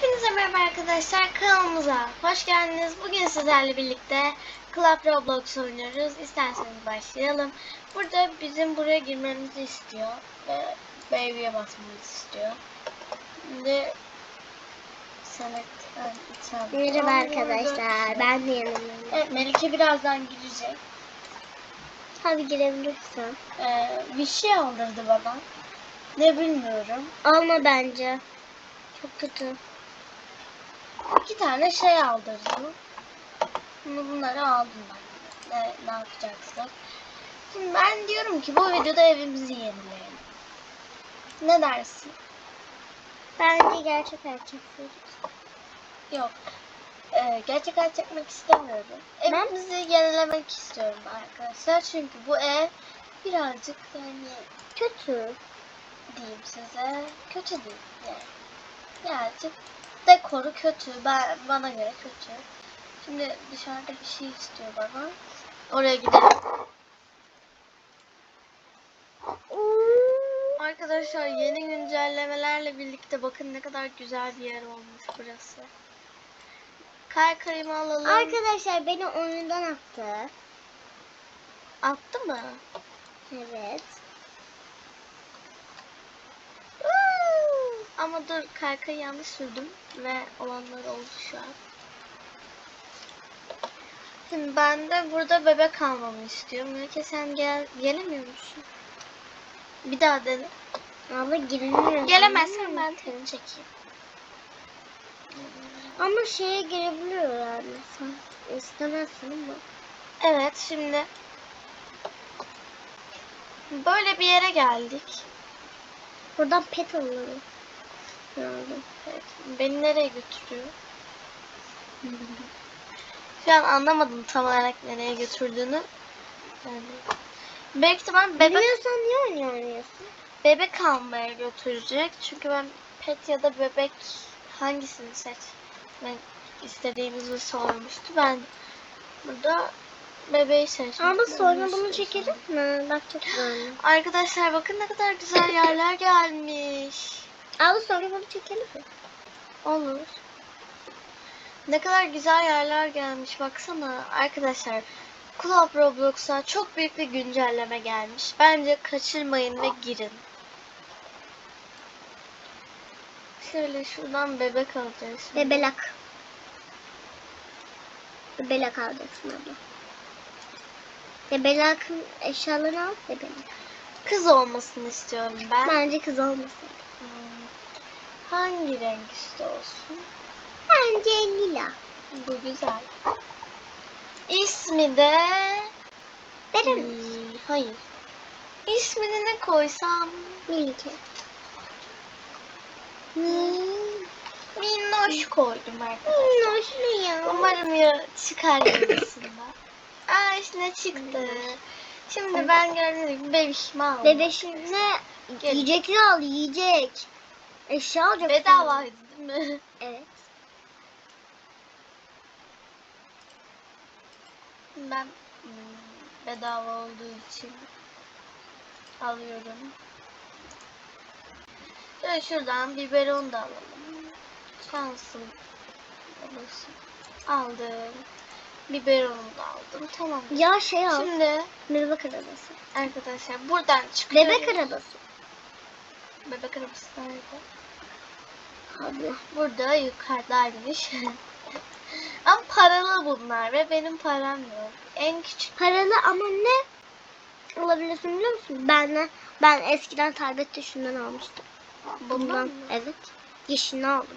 Hepinize merhaba arkadaşlar kanalımıza hoş geldiniz. Bugün sizlerle birlikte Club Roblox oynuyoruz. İsterseniz başlayalım. Burada bizim buraya girmemizi istiyor ve baby'ye basmamızı istiyor. Şimdi. Merhaba arkadaşlar. Ben de yanımdayım. Evet Melike birazdan girecek. Tabii girebilirsin. Ee, bir şey aldırdı bana. Ne bilmiyorum. Alma bence. Çok kötü. İki tane şey aldırdım. Şimdi bunları aldım ben. Ne, ne yapacaksak. Şimdi ben diyorum ki bu videoda evimizi yenileyelim. Ne dersin? Bence gerçek erkek Yok. Ee, gerçek hayat çekmek istemiyorum. Evimizi yenilemek istiyorum arkadaşlar. Çünkü bu ev birazcık yani Kötü. diyeyim size. Kötü değil yani. Birazcık dekoru kötü. Ben, bana göre kötü. Şimdi dışarıda bir şey istiyor bana. Oraya gidelim. Arkadaşlar yeni güncellemelerle birlikte bakın ne kadar güzel bir yer olmuş burası. Kaykayımı alalım. Arkadaşlar beni oyundan attı. Attı mı? Evet. Ama dur kaykayı yanlış sürdüm ve olanlar oldu şu an. Şimdi ben de burada bebek almamı istiyorum. Melike sen gel gelemiyor musun? Bir daha dene. Abla girilmiyor. Gelemezsen ben seni çekeyim. Ama şeye girebiliyor yani. Sen istemezsin ama. Evet şimdi böyle bir yere geldik. Buradan pet alalım. Yani. Evet, beni nereye götürüyor? Şu an anlamadım tam olarak nereye götürdüğünü. Yani, belki de ben bebek Bilmiyorsan niye oynuyorsun? bebek almaya götürecek. Çünkü ben pet ya da bebek hangisini seçmek istediğimizi sormuştu. Ben burada bebeği seçtim. Ama sonra bunu çekelim mi? Bak çok güzel. Arkadaşlar bakın ne kadar güzel yerler gelmiş. Abla sonra bunu çekelim mi? Olur. Ne kadar güzel yerler gelmiş baksana. Arkadaşlar Club Roblox'a çok büyük bir güncelleme gelmiş. Bence kaçırmayın ve girin. Şöyle şuradan bebek alacağız. Bebelak. Bebelak alacaksın abla. Bebelakın eşyalarını al. Bebelak. Kız olmasını istiyorum ben. Bence kız olmasın. Hmm, Hangi renk işte olsun? Bence lila. Bu güzel. İsmi de... Verir Hmm, misin? hayır. İsmini ne koysam? Milike. Minnoş koydum arkadaşlar. Minnoş ne ya? Umarım ya çıkar yarısında. Aa işte çıktı. Şimdi ben gördüğünüz gibi bebişimi aldım. Bebeşine Gel. yiyecekler al yiyecek. Eşya alacaksın. Bedavaydı değil mi? Evet. Ben hmm, bedava olduğu için alıyorum. Şöyle şuradan biberon da alalım. Şansım olursun. Aldım. Biberonu da aldım. Tamam. Ya şey al. Şimdi Bebek arabası. arkadaşlar buradan çıkıyoruz. Bebek arabası. Bebek arabası nerede? Abla. Burada yukarıdaymış. Ama paralı bunlar ve benim param yok. En küçük Paralı ama ne alabiliyorsun biliyor musun? Ben ben eskiden tablette şundan almıştım. bundan Bundan evet. Yeşilini aldım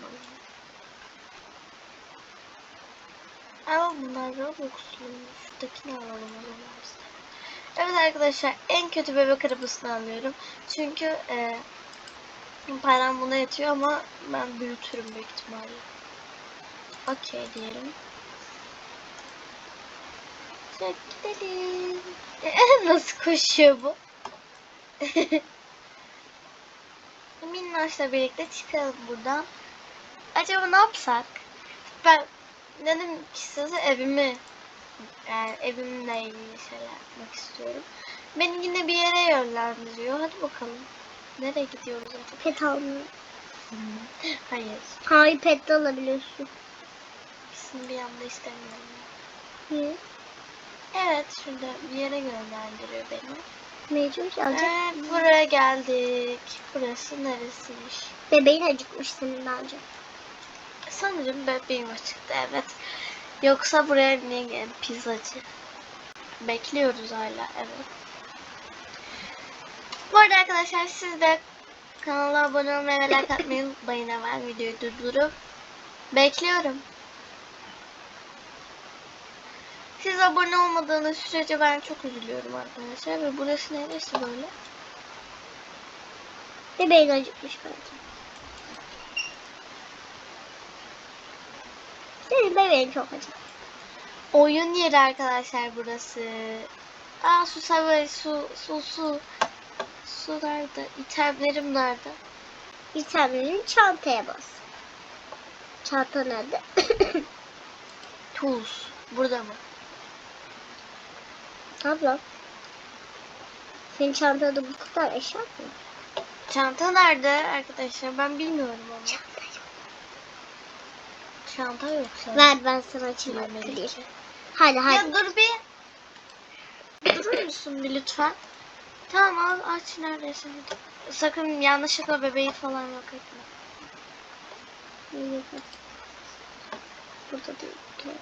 ama. Ama bunlar Robux'luymuş. Şuradakini alalım o zaman biz. Evet arkadaşlar en kötü bebek arabasını alıyorum. Çünkü e, param buna yetiyor ama ben büyütürüm büyük ihtimalle. Okey diyelim. Çok gidelim. Nasıl koşuyor bu? Minnoş'la birlikte çıkalım buradan. Acaba ne yapsak? Ben dedim ki size evimi yani evimle ilgili şeyler yapmak istiyorum. Beni yine bir yere yönlendiriyor. Hadi bakalım. Nereye gidiyoruz acaba? Pet almıyor. Hayır. Ha iPad de alabiliyorsun. İkisini bir anda istemiyorum. Niye? Evet şurada bir yere yönlendiriyor beni. Mecbur alacak. Ee, buraya geldik. Burası neresiymiş? Bebeğin acıkmış senin bence. Sanırım bebeğim açıktı evet. Yoksa buraya niye gelin pizzacı? Bekliyoruz hala evet. Bu arada arkadaşlar siz de kanala abone olmayı ve like atmayı unutmayın hemen videoyu durdurup. Bekliyorum. Siz abone olmadığınız sürece ben çok üzülüyorum arkadaşlar. Ve burası neresi böyle? Bebeğin acıkmış bence. Senin bebeğin çok acık. Oyun yeri arkadaşlar burası. Aa su sever su su su. Su nerede? İtemlerim nerede? İtemlerin çantaya bas. Çanta nerede? Tools. Burada mı? Abla. Senin çantada bu kadar eşya mı? Çanta nerede arkadaşlar? Ben bilmiyorum onu. Çanta yok. Çanta yok sanırım. Ver ben sana açayım. Hadi hadi. Ya dur bir. Durur musun bir lütfen? Tamam al aç neredesin? Sakın yanlışlıkla bebeği falan yok etme. Burada değil.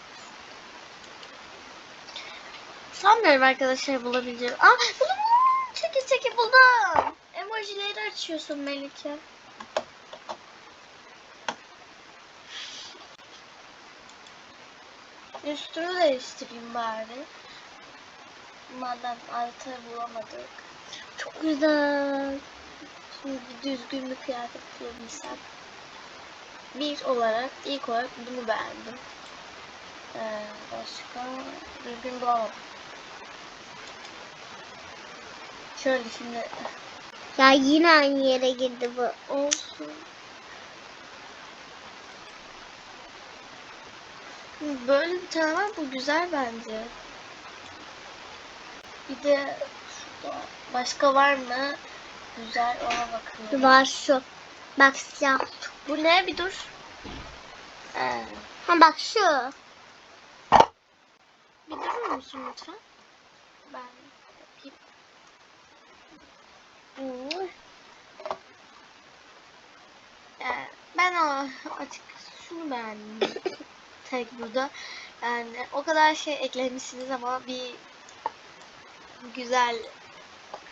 Sanmıyorum arkadaşlar bulabileceğim. Aa buldum. Çekil çekil buldum. Emojileri açıyorsun Melike. Üstünü değiştireyim bari. Madem altı bulamadık. Çok güzel. Şimdi düzgün bir kıyafet bulabilsem. Bir olarak, ilk olarak bunu beğendim. Ee, başka düzgün bulamadım. Şöyle şimdi Ya yine aynı yere girdi bu. olsun. Böyle bir tane var bu güzel bence. Bir de başka var mı? Güzel ona bakıyorum. Var şu. Bak siyah. Bu ne bir dur. Ee, Ha bak şu. bir durur musun lütfen? Ben yapayım. Hmm. Ee, ben o açık şunu beğendim. Tek burada. Yani o kadar şey eklemişsiniz ama bir güzel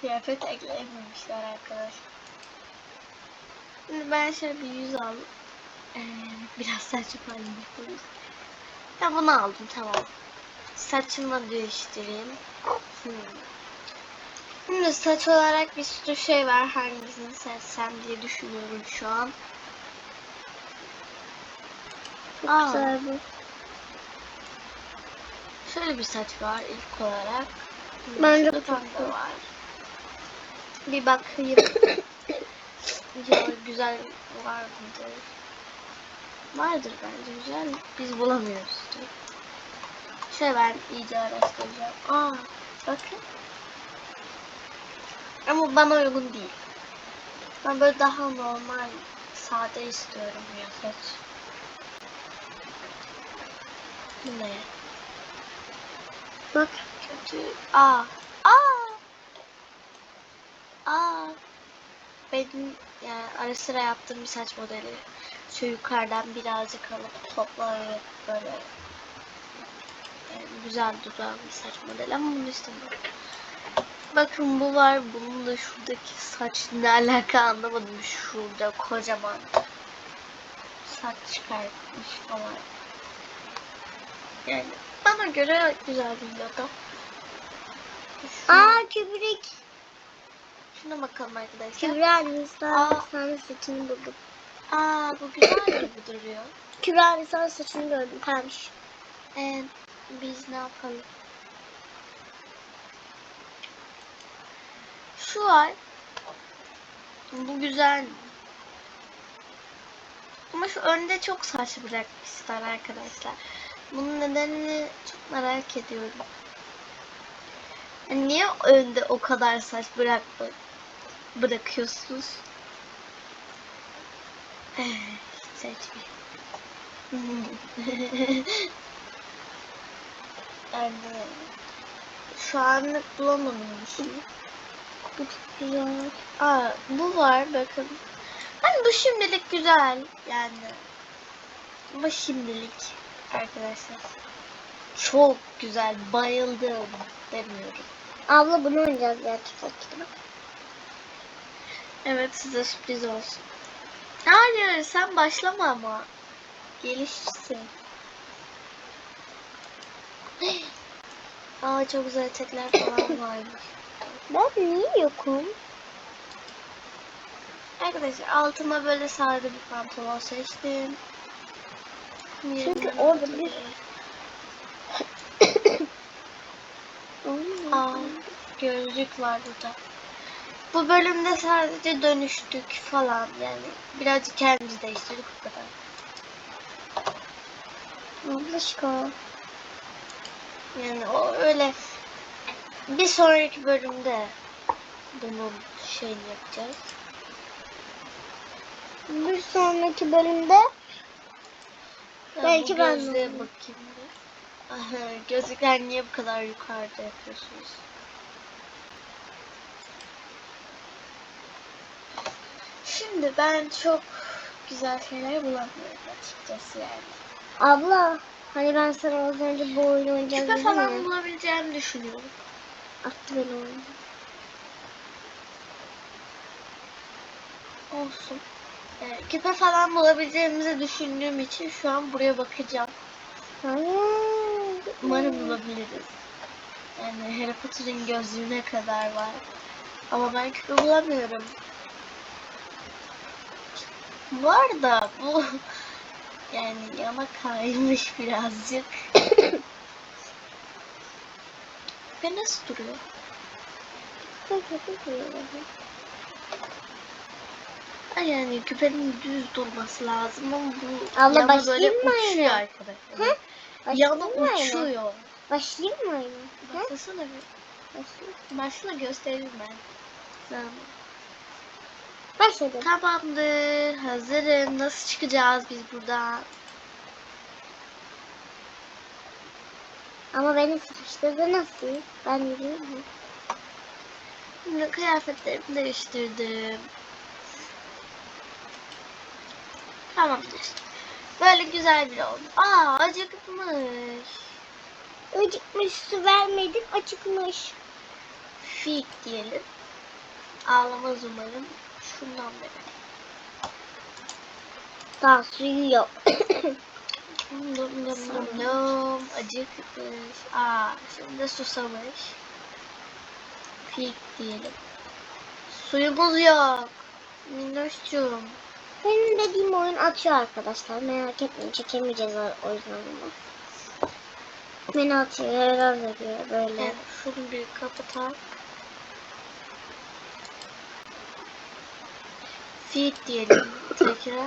kıyafet ekleyememişler arkadaşlar. Şimdi ben şöyle bir yüz aldım. Ee, biraz saçım halinde. Ya bunu aldım tamam. Saçımı değiştireyim. Hmm. Şimdi saç olarak bir sürü şey var. Hangisini seçsem diye düşünüyorum şu an. Çok Aa. güzel bu. Şöyle bir saç var ilk olarak. Bence bu çok pembe güzel. var. Bir bakayım. ya güzel var mıdır? Vardır bence güzel. Biz bulamıyoruz. Şöyle ben iyice araştıracağım. Aa bakın. Ama bana uygun değil. Ben böyle daha normal, sade istiyorum ya saç. Ne? Bak. Kötü. Aa. Aa. Benim yani ara sıra yaptığım bir saç modeli. Şu yukarıdan birazcık alıp toplayıp böyle yani güzel duran bir saç modeli ama bunu istemiyorum. Bakın bu var. Bunun da şuradaki saç ne alaka anlamadım. Şurada kocaman saç çıkartmış falan. Yani bana göre güzel bir logo. Şu- Aa kübrik. Şuna bakalım arkadaşlar. Kübra Nisan Aa. sana saçını buldum. Aa bu güzel gibi duruyor. Kübra Nisan saçını gördüm. Pembiş. Ee, biz ne yapalım? Şu var. Bu güzel. Ama şu önde çok saç bırakmışlar arkadaşlar. Bunun nedenini çok merak ediyorum. Yani niye önde o kadar saç bırakma, bırakıyorsunuz? Eh, Seçme. yani şu anlık bulamadım bir şey. Aa bu var bakın. Hani bu şimdilik güzel yani. Bu şimdilik arkadaşlar. Çok güzel bayıldım demiyorum. Abla bunu oynayacağız gerçekten. Evet size sürpriz olsun. Hayır sen başlama ama. Gelişirsin. Aa çok güzel etekler falan varmış. Ben niye yokum? Arkadaşlar altıma böyle sade bir pantolon seçtim. Çünkü orada bir- Aa, gözlük var burada. Bu bölümde sadece dönüştük falan yani birazcık kendimizi değiştirdik o kadar. Ablaşko. Yani o öyle bir sonraki bölümde bunun şeyini yapacağız. Bir sonraki bölümde Ben Belki bu ben bakayım. Aha, gözlükler niye bu kadar yukarıda yapıyorsunuz? Şimdi ben çok güzel şeyler bulamıyorum açıkçası yani. abla hani ben sana az önce bu oyunu oynayacağız Küpe dedim falan ya. bulabileceğimi düşünüyorum. Attı beni oyunu. Olsun. Ee, küpe falan bulabileceğimizi düşündüğüm için şu an buraya bakacağım. Hayır. Umarım bulabiliriz. Yani Harry Potter'ın gözlüğüne kadar var. Ama ben küpe bulamıyorum. Var da bu yani yana kaymış birazcık. Ve nasıl duruyor? Yani küpenin düz durması lazım ama bu Abla yana böyle uçuyor oyuna? arkadaşlar. Hı? Yana uçuyor. Başlayayım mı? Hı? Başlasana bir. Başlayayım. Başla gösteririm ben. Tamam. Başladım. Tamamdır. Hazırım. Nasıl çıkacağız biz buradan? Ama benim saçları nasıl? Ben biliyor muyum? Şimdi kıyafetlerimi değiştirdim. Tamamdır. Böyle güzel bir oldu. Aa acıkmış. Acıkmış su vermedim acıkmış. Fik diyelim. Ağlamaz umarım. Şundan verelim. Daha suyu yok. Num num num num. Acıkmış. Aa şimdi susamış. Fik diyelim. Suyumuz yok. Minnoşcuğum. Benim dediğim oyun atıyor arkadaşlar. Merak etmeyin çekemeyeceğiz o yüzden bunu. Beni atıyor, herhalde böyle. Evet, şunu bir kapatalım. Feed diyelim tekrar.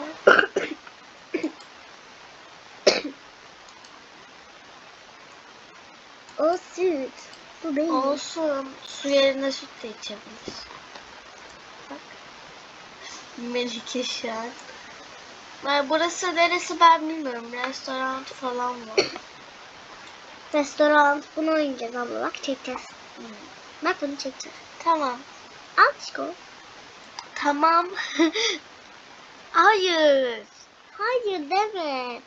O süt. Bu benim. Olsun. Su yerine süt de içebiliriz. Bak. Melike şu an. Ben- Burası neresi ben bilmiyorum. Restoran falan var. Restoran. Bunu oynayacağız abla. Bak çekeceğiz. Hmm. Bak bunu çekeceğiz. Tamam. Al Çiko. Tamam. Hayır. Hayır deme.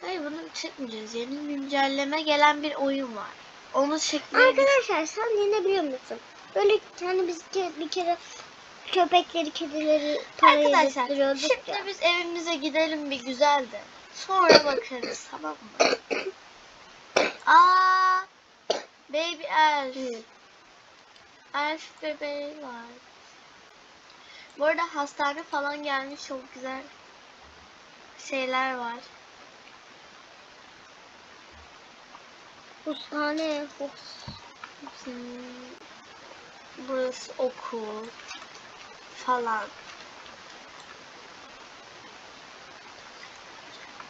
Hayır bunu çekmeyeceğiz. Yeni güncelleme gelen bir oyun var. Onu çekmeyi Arkadaşlar sen yine biliyor musun? Böyle hani biz bir kere köpekleri, kedileri paraya Arkadaşlar şimdi ya. biz evimize gidelim bir güzel de. Sonra bakarız tamam mı? Aa, baby elf. Elf bebeği var. Bu arada hastane falan gelmiş çok güzel şeyler var. Hustane. Hmm, Burası okul falan.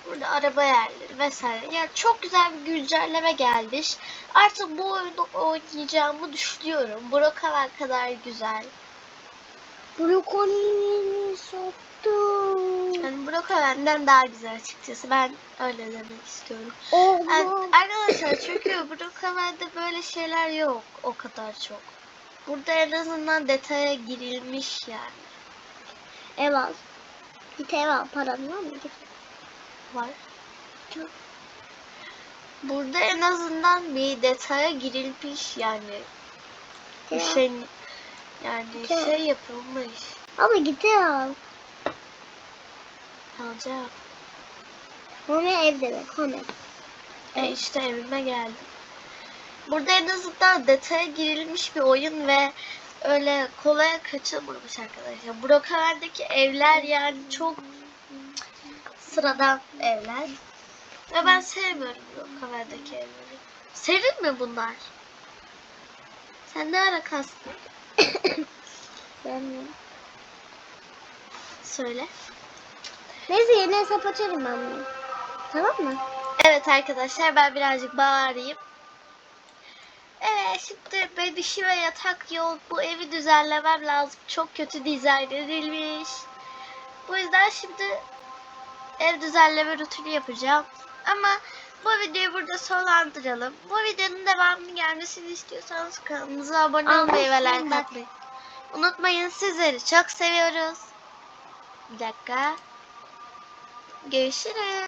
Burada araba yerleri vesaire. Yani çok güzel bir güncelleme gelmiş. Artık bu oyunu oynayacağımı düşünüyorum. Brokalar kadar güzel. Brokoli, sop. Dur. Yani Brookhaven'den daha güzel açıkçası. Ben öyle demek istiyorum. Yani arkadaşlar çünkü Brookhaven'de böyle şeyler yok o kadar çok. Burada en azından detaya girilmiş yani. Ev al. Git ev al. Paran var mı? Git. Var. Çok. Burada en azından bir detaya girilmiş yani. Bir şey yani Ya. şey yapılmış. Ama git ev al. Alacağım. Home ev demek. Home. E işte evime geldim. Burada en azından detaya girilmiş bir oyun ve öyle kolay kaçılmamış arkadaşlar. Brookhaven'deki evler yani çok sıradan evler. Ve ben sevmiyorum Brookhaven'deki evleri. Serin mi bunlar? Sen ne ara kastın? Ben Söyle. Neyse yeni hesap açarım ben bunu. Tamam mı? Evet arkadaşlar ben birazcık bağırayım. Evet şimdi bebişi ve yatak yok. Bu evi düzenlemem lazım. Çok kötü dizayn edilmiş. Bu yüzden şimdi ev düzenleme rutini yapacağım. Ama bu videoyu burada sonlandıralım. Bu videonun devamının gelmesini istiyorsanız kanalımıza abone olmayı ve like atmayı unutmayın. Sizleri çok seviyoruz. Bir dakika. Görüşürüz.